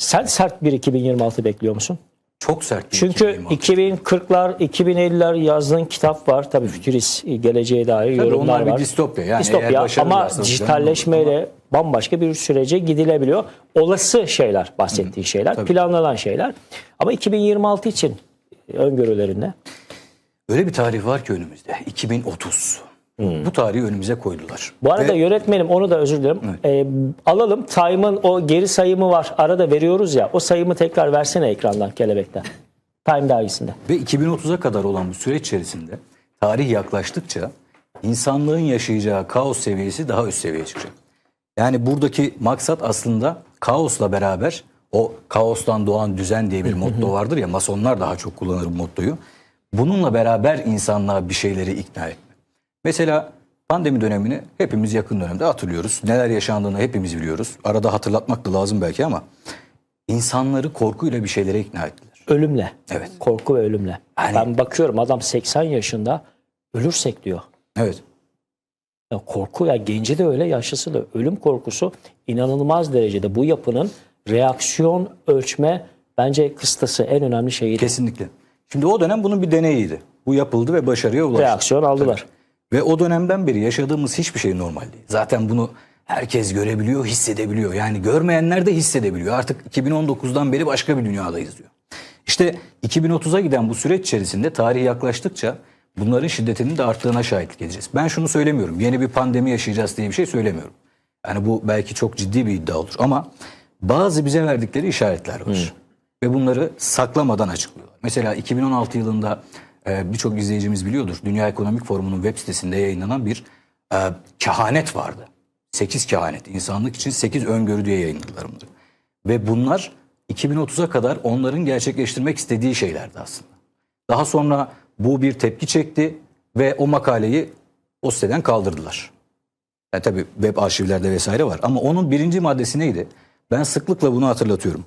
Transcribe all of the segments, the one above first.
Sen sert bir 2026 bekliyor musun? Çok sert bir Çünkü 2026. 2040'lar, 2050'ler yazdığın kitap var. Tabii fütürist geleceğe dair Tabii yorumlar onlar bir var. distopya. Yani distopya ama dijitalleşmeyle bambaşka bir sürece gidilebiliyor. Olası şeyler, bahsettiğin şeyler, planlanan şeyler. Ama 2026 için öngörülerin ne? Öyle bir tarih var ki önümüzde. 2030. Bu tarihi önümüze koydular. Bu arada Ve yönetmenim onu da özür dilerim. Ee, alalım Time'ın o geri sayımı var. Arada veriyoruz ya. O sayımı tekrar versene ekrandan kelebekten. Time dergisinde. Ve 2030'a kadar olan bu süreç içerisinde tarih yaklaştıkça insanlığın yaşayacağı kaos seviyesi daha üst seviyeye çıkacak. Yani buradaki maksat aslında kaosla beraber o kaostan doğan düzen diye bir motto vardır ya masonlar daha çok kullanır bu mottoyu. Bununla beraber insanlığa bir şeyleri ikna etme. Mesela pandemi dönemini hepimiz yakın dönemde hatırlıyoruz. Neler yaşandığını hepimiz biliyoruz. Arada hatırlatmak da lazım belki ama insanları korkuyla bir şeylere ikna ettiler. Ölümle. Evet. Korku ve ölümle. Yani- Ben bakıyorum adam 80 yaşında ölürsek diyor. Evet. Ya korku ya genci de öyle yaşlısı da ölüm korkusu inanılmaz derecede bu yapının reaksiyon ölçme bence kıstası en önemli şeyiydi. Kesinlikle. Şimdi o dönem bunun bir deneyiydi. Bu yapıldı ve başarıya ulaştı. Reaksiyon aldılar. Ve o dönemden beri yaşadığımız hiçbir şey normal değil. Zaten bunu herkes görebiliyor, hissedebiliyor. Yani görmeyenler de hissedebiliyor. Artık 2019'dan beri başka bir dünyadayız diyor. İşte 2030'a giden bu süreç içerisinde tarih yaklaştıkça bunların şiddetinin de arttığına şahitlik edeceğiz. Ben şunu söylemiyorum. Yeni bir pandemi yaşayacağız diye bir şey söylemiyorum. Yani bu belki çok ciddi bir iddia olur ama bazı bize verdikleri işaretler var. Ve bunları saklamadan açıklıyorlar. Mesela 2016 yılında birçok izleyicimiz biliyordur. Dünya Ekonomik Forumu'nun web sitesinde yayınlanan bir e, kehanet vardı. 8 kehanet. insanlık için 8 öngörü diye yayınladılar bunları. Ve bunlar 2030'a kadar onların gerçekleştirmek istediği şeylerdi aslında. Daha sonra bu bir tepki çekti ve o makaleyi o siteden kaldırdılar. Yani tabii web arşivlerde vesaire var ama onun birinci maddesi neydi? Ben sıklıkla bunu hatırlatıyorum.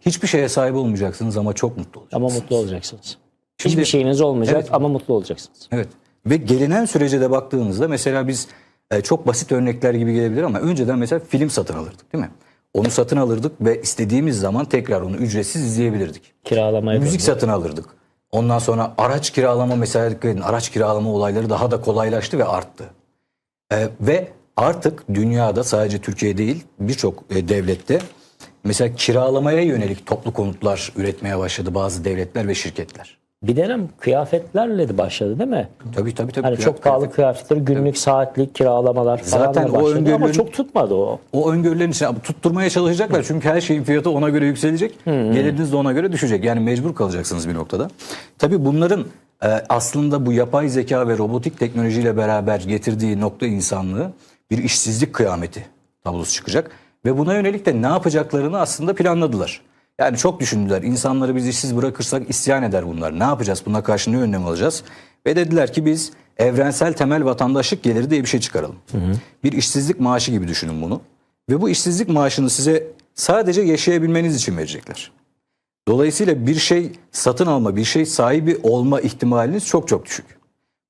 Hiçbir şeye sahip olmayacaksınız ama çok mutlu olacaksınız. Ama mutlu olacaksınız. Şimdi- Hiçbir şeyiniz olmayacak Evet. ama mutlu olacaksınız. Evet. Ve gelinen sürece de baktığınızda mesela biz e, çok basit örnekler gibi gelebilir ama önceden mesela film satın alırdık değil mi? Onu satın alırdık ve istediğimiz zaman tekrar onu ücretsiz izleyebilirdik. Kiralamaya Müzik döndü. satın alırdık. Ondan sonra araç kiralama mesela araç kiralama olayları daha da kolaylaştı ve arttı. Ee, ve artık dünyada sadece Türkiye değil birçok e, devlette mesela kiralamaya yönelik toplu konutlar üretmeye başladı bazı devletler ve şirketler. Bir dönem kıyafetlerle de başladı değil mi? Tabii tabii tabii. Hani çok pahalı kıyafetleri günlük saatlik kiralamalar falan Zaten o başladı ama öngörülerin- çok tutmadı o. O öngörülerin içine tutturmaya çalışacaklar çünkü her şeyin fiyatı ona göre yükselecek. Geliriniz de ona göre düşecek. Yani mecbur kalacaksınız bir noktada. Tabii bunların e, aslında bu yapay zeka ve robotik teknolojiyle beraber getirdiği nokta insanlığı bir işsizlik kıyameti tablosu çıkacak. Ve buna yönelik de ne yapacaklarını aslında planladılar. Yani çok düşündüler. İnsanları biz işsiz bırakırsak isyan eder bunlar. Ne yapacağız? Buna karşı ne önlem alacağız? Ve dediler ki biz evrensel temel vatandaşlık geliri diye bir şey çıkaralım. Bir işsizlik maaşı gibi düşünün bunu. Ve bu işsizlik maaşını size sadece yaşayabilmeniz için verecekler. Dolayısıyla bir şey satın alma, bir şey sahibi olma ihtimaliniz çok çok düşük.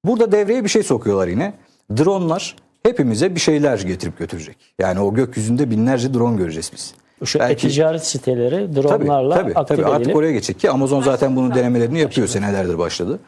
Burada devreye bir şey sokuyorlar yine. Dronlar hepimize bir şeyler getirip götürecek. Yani o gökyüzünde binlerce drone göreceğiz biz. Şu Belki- e-ticaret siteleri Tabii, dronlarla tabii, aktif tabii. Artık edilip oraya geçecek ki Amazon zaten bunun denemelerini yapıyor senelerdir başladı.